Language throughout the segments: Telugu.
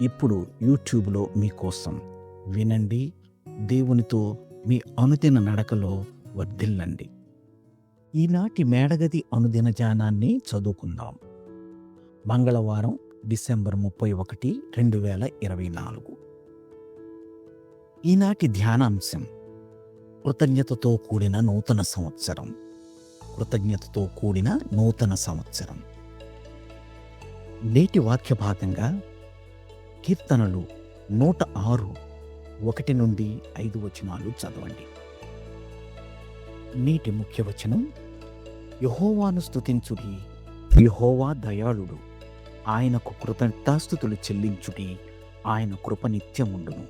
ఇప్పుడు యూట్యూబ్లో మీకోసం వినండి దేవునితో మీ అనుదిన నడకలో వర్ధిల్లండి. ఈనాటి మేడగది అనుదిన జానాన్ని చదువుకుందాం. మంగళవారం డిసెంబర్ ముప్పై ఒకటి రెండు వేల ఇరవై నాలుగు. ఈనాటి ధ్యానాంశం కృతజ్ఞతతో కూడిన నూతన సంవత్సరం. కృతజ్ఞతతో కూడిన నూతన సంవత్సరం. నేటి వాక్య భాగంగా కీర్తనలు నూట ఆరు ఒకటి నుండి ఐదు వచనాలు చదవండి. నీటి ముఖ్య వచనం యహోవాను స్తుతించుడి యహోవా దయాళుడు ఆయనకు కృతజ్ఞతాస్థుతులు చెల్లించుడి ఆయన కృప నిత్యముండును.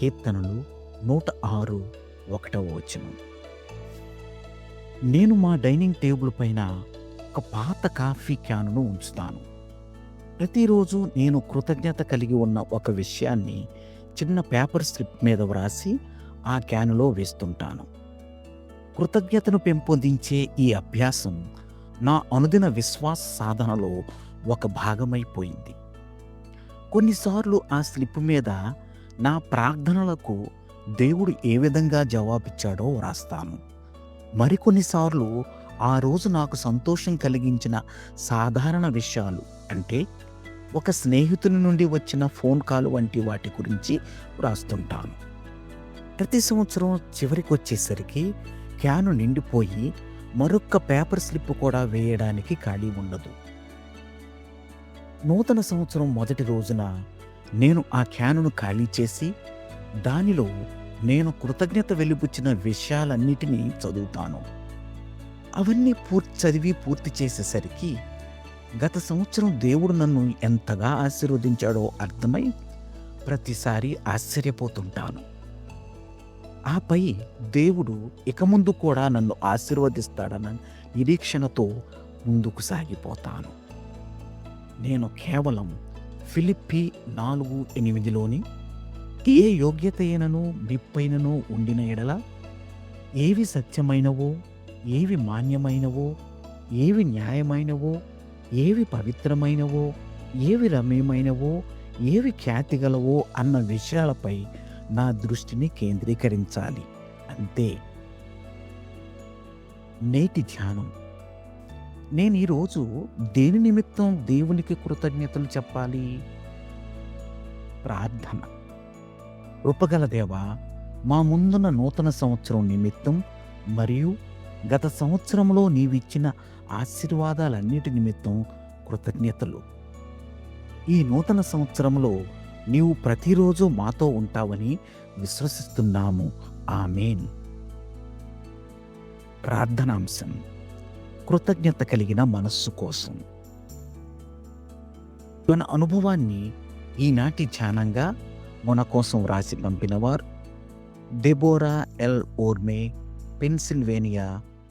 కీర్తనలు నూట ఆరు ఒకటవ వచనం. నేను మా డైనింగ్ టేబుల్ పైన ఒక పాత కాఫీ క్యానును ఉంచుతాను. ప్రతిరోజు నేను కృతజ్ఞత కలిగి ఉన్న ఒక విషయాన్ని చిన్న పేపర్ స్ట్రిప్ మీద వ్రాసి ఆ క్యానులో వేస్తుంటాను. కృతజ్ఞతను పెంపొందించే ఈ అభ్యాసం నా అనుదిన విశ్వాస సాధనలో ఒక భాగమైపోయింది. కొన్నిసార్లు ఆ స్లిప్ మీద నా ప్రార్థనలకు దేవుడు ఏ విధంగా జవాబిచ్చాడో వ్రాస్తాను. మరికొన్నిసార్లు ఆ రోజు నాకు సంతోషం కలిగించిన సాధారణ విషయాలు అంటే ఒక స్నేహితుని నుండి వచ్చిన ఫోన్ కాల్ వంటి వాటి గురించి వ్రాస్తుంటాను. ప్రతి సంవత్సరం చివరికి వచ్చేసరికి క్యాను నిండిపోయి మరొక్క పేపర్ స్లిప్ కూడా వేయడానికి ఖాళీ ఉండదు. నూతన సంవత్సరం మొదటి రోజున నేను ఆ క్యానును ఖాళీ చేసి దానిలో నేను కృతజ్ఞత వెలిబుచ్చిన విషయాలన్నిటినీ చదువుతాను. అవన్నీ పూర్తి చదివి పూర్తి చేసేసరికి గత సంవత్సరం దేవుడు నన్ను ఎంతగా ఆశీర్వదించాడో అర్థమై ప్రతిసారి ఆశ్చర్యపోతుంటాను. ఆపై దేవుడు ఇక ముందు కూడా నన్ను ఆశీర్వదిస్తాడన్న నిరీక్షణతో ముందుకు సాగిపోతాను. నేను కేవలం ఫిలిప్పి నాలుగు ఎనిమిదిలోని ఏ యోగ్యత అయినను బిప్పైనను ఉండిన ఎడల ఏవి సత్యమైనవో ఏవి మాన్యమైనవో ఏవి న్యాయమైనవో ఏవి పవిత్రమైనవో ఏవి రమ్యమైనవో ఏవి ఖ్యాతిగలవో అన్న విషయాలపై నా దృష్టిని కేంద్రీకరించాలి. అంతే. నేటి ధ్యానం. నేను ఈరోజు దేని నిమిత్తం దేవునికి కృతజ్ఞతలు చెప్పాలి? ప్రార్థన. రూపగల దేవా మా ముందున్న నూతన సంవత్సరం నిమిత్తం మరియు గత సంవత్సరంలో నీవిచ్చిన ఆశీర్వాదాలన్నిటి నిమిత్తం కృతజ్ఞతలు. ఈ నూతన సంవత్సరంలో నీవు ప్రతిరోజు మాతో ఉంటావని విశ్వసిస్తున్నాము. ఆమెన్. ప్రార్థనాంశం. కృతజ్ఞత కలిగిన మనస్సు కోసం. మన అనుభవాన్ని ఈనాటి ధ్యానంగా మన కోసం వ్రాసి పంపినవారు Deborah L Orme Pennsylvania